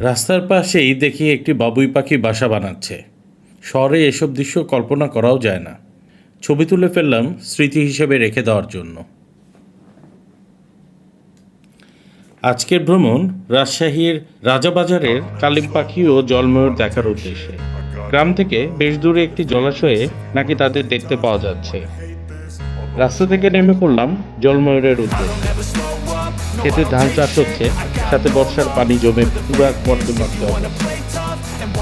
রাস্তার পাশেই দেখি একটি বাবুই পাখি বাসা বানাচ্ছে। শহরে এসব দৃশ্য কল্পনা করাও যায় না। ছবি তুলে ফেললাম স্মৃতি হিসেবে রেখে দেওয়ার জন্য। আজকের ভ্রমণ রাজশাহীর রাজাবাজারের কালিম পাখি ও জলময়ূর দেখার উদ্দেশ্যে। গ্রাম থেকে বেশ দূরে একটি জলাশয়ে নাকি তাদের দেখতে পাওয়া যাচ্ছে। রাস্তা থেকে নেমে পড়লাম জলময়ূরের উদ্দেশ্যে। খেতে ধান চাষ হচ্ছে, সাথে বর্ষার পানি জমে পুরা বর্তমান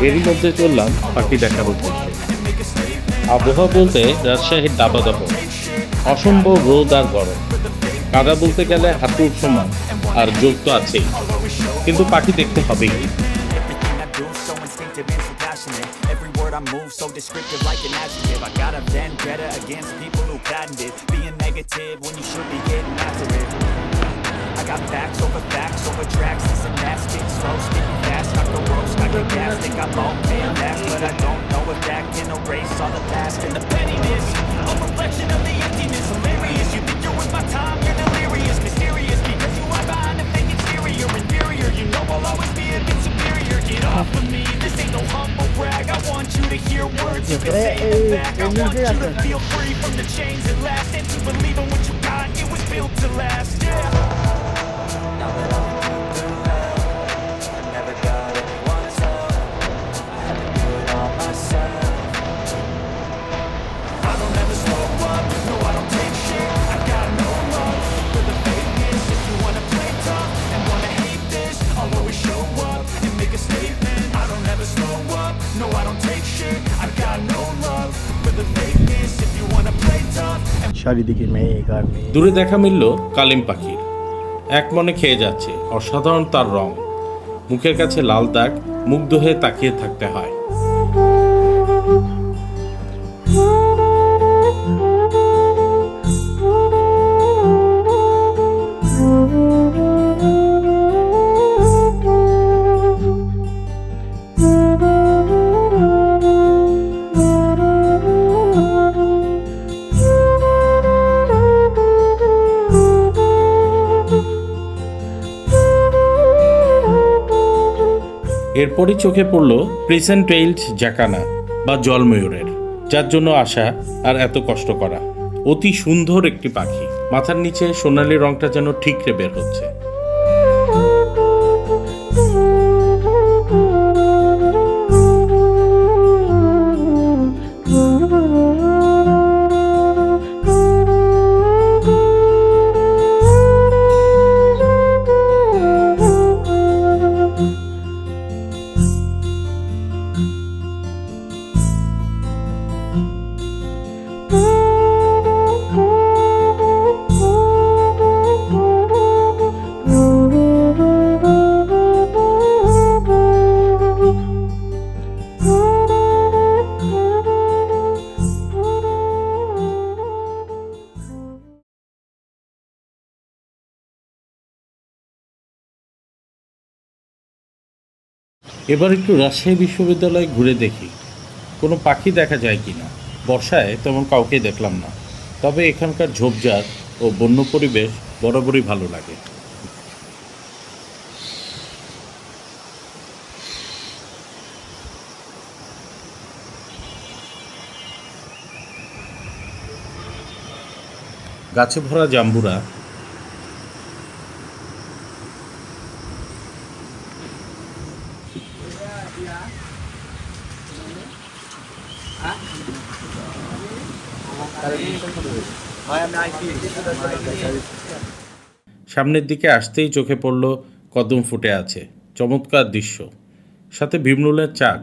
এরই মধ্যে চললাম পাখি দেখার উদ্দেশ্যে। আবহাওয়া বলতে রাজশাহীর দাবাদাব অসম্ভব রোদ আর গরম। কাদা বলতে গেলে হাঁটুর সমান, আর যোগ তো আছেই। কিন্তু পাখি দেখতে হবেই। Got facts over facts over tracks. This and that, spit slow, spitting fast Knock the ropes, knock the gas. Think I'm okay last But I don't know if that can erase all the past And the pettiness. A reflection of the emptiness. Hilarious, you think you're worth my time? You're delirious, mysterious. Because you are behind a fake exterior. Inferior, you know I'll always be a bit superior. Get off of me, this ain't no humble brag. I want you to hear words, you can say them back. I want you to feel free from the chains that last. And to believe in what you got, it was built to last, yeah চারিদিকে মেঘ আর মেঘ দূরে দেখা মিলল কালিম পাখির এক মনে খেয়ে যাচ্ছে। অসাধারণ তার রং। মুখের কাছে লাল দাগ, মুগ্ধ হয়ে তাকিয়ে থাকতে হয়। এরপরই চোখে পড়ল প্রিসেন্ট টেইলড জাকানা বা জলময়ূরের, যার জন্য আসা আর এত কষ্ট করা। অতি সুন্দর একটি পাখি। মাথার নিচে সোনালি রংটা যেন ঠিকরে বের হচ্ছে। এবার একটু রাজশাহী বিশ্ববিদ্যালয়ে ঘুরে দেখি। কোনো পাখি দেখা যায় কি না বর্ষায় তেমন কাউকে দেখলাম না। তবে এখানকার ঝোপঝাড় ও বন্য পরিবেশ বরাবরই ভালো লাগে। গাছে ভরা জাম্বুরা সামনের দিকে আসতেই চোখে পড়ল কদম ফুটে আছে, চমৎকার দৃশ্য। সাথে ভীমরুলের চাক।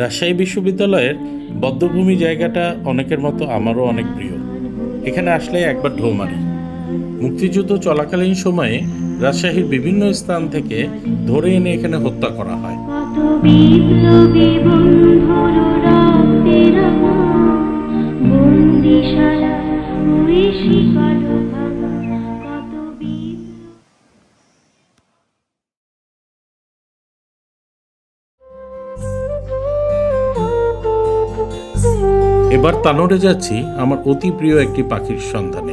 রাজশাহী বিশ্ববিদ্যালয়ের বদ্ধভূমি জায়গাটা অনেকের মতো আমারও অনেক প্রিয়। এখানে আসলে একবার ঢৌ মারি। মুক্তিযুদ্ধ চলাকালীন সময়ে রাজশাহীর বিভিন্ন স্থান থেকে ধরে এনে এখানে হত্যা করা হয়। এবার তানোরে যাচ্ছি আমার অতি প্রিয় একটি পাখির সন্ধানে।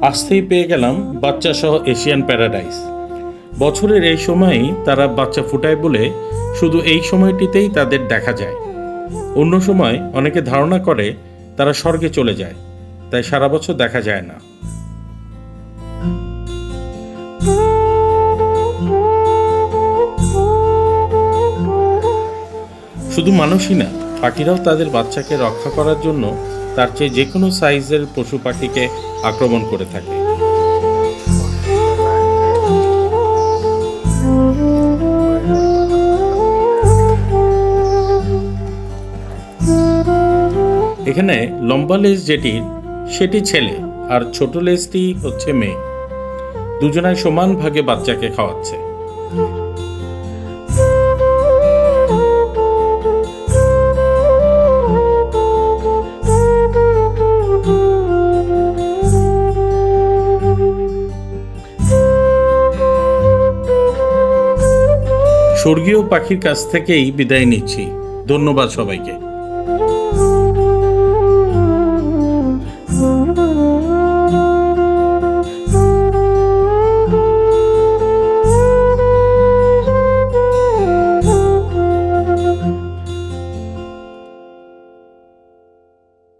আসতেই পেয়ে গেলাম বাচ্চা সহ এশিয়ান প্যারাডাইস। বছরের এই সময়ই তারা বাচ্চা ফুটায় বলে শুধু এই সময়টিতেই তাদের দেখা যায়। অন্য সময় অনেকে ধারণা করে তারা স্বর্গে চলে যায়, তাই সারা বছর দেখা যায় না। শুধু মানুষই না, পাখিরাও তাদের বাচ্চাকে রক্ষা করার জন্য তার চেয়ে যে কোনো সাইজের পশু পাখিকে আক্রমণ করে থাকে। এখানে লম্বা লেজ যেটি, সেটি ছেলে আর ছোট লেজটি হচ্ছে মেয়ে। দুজনাই সমান ভাগে বাচ্চাকে খাওয়াচ্ছে। স্বর্গীয় পাখির কাছ থেকেই বিদায় নিচ্ছি। ধন্যবাদ সবাইকে।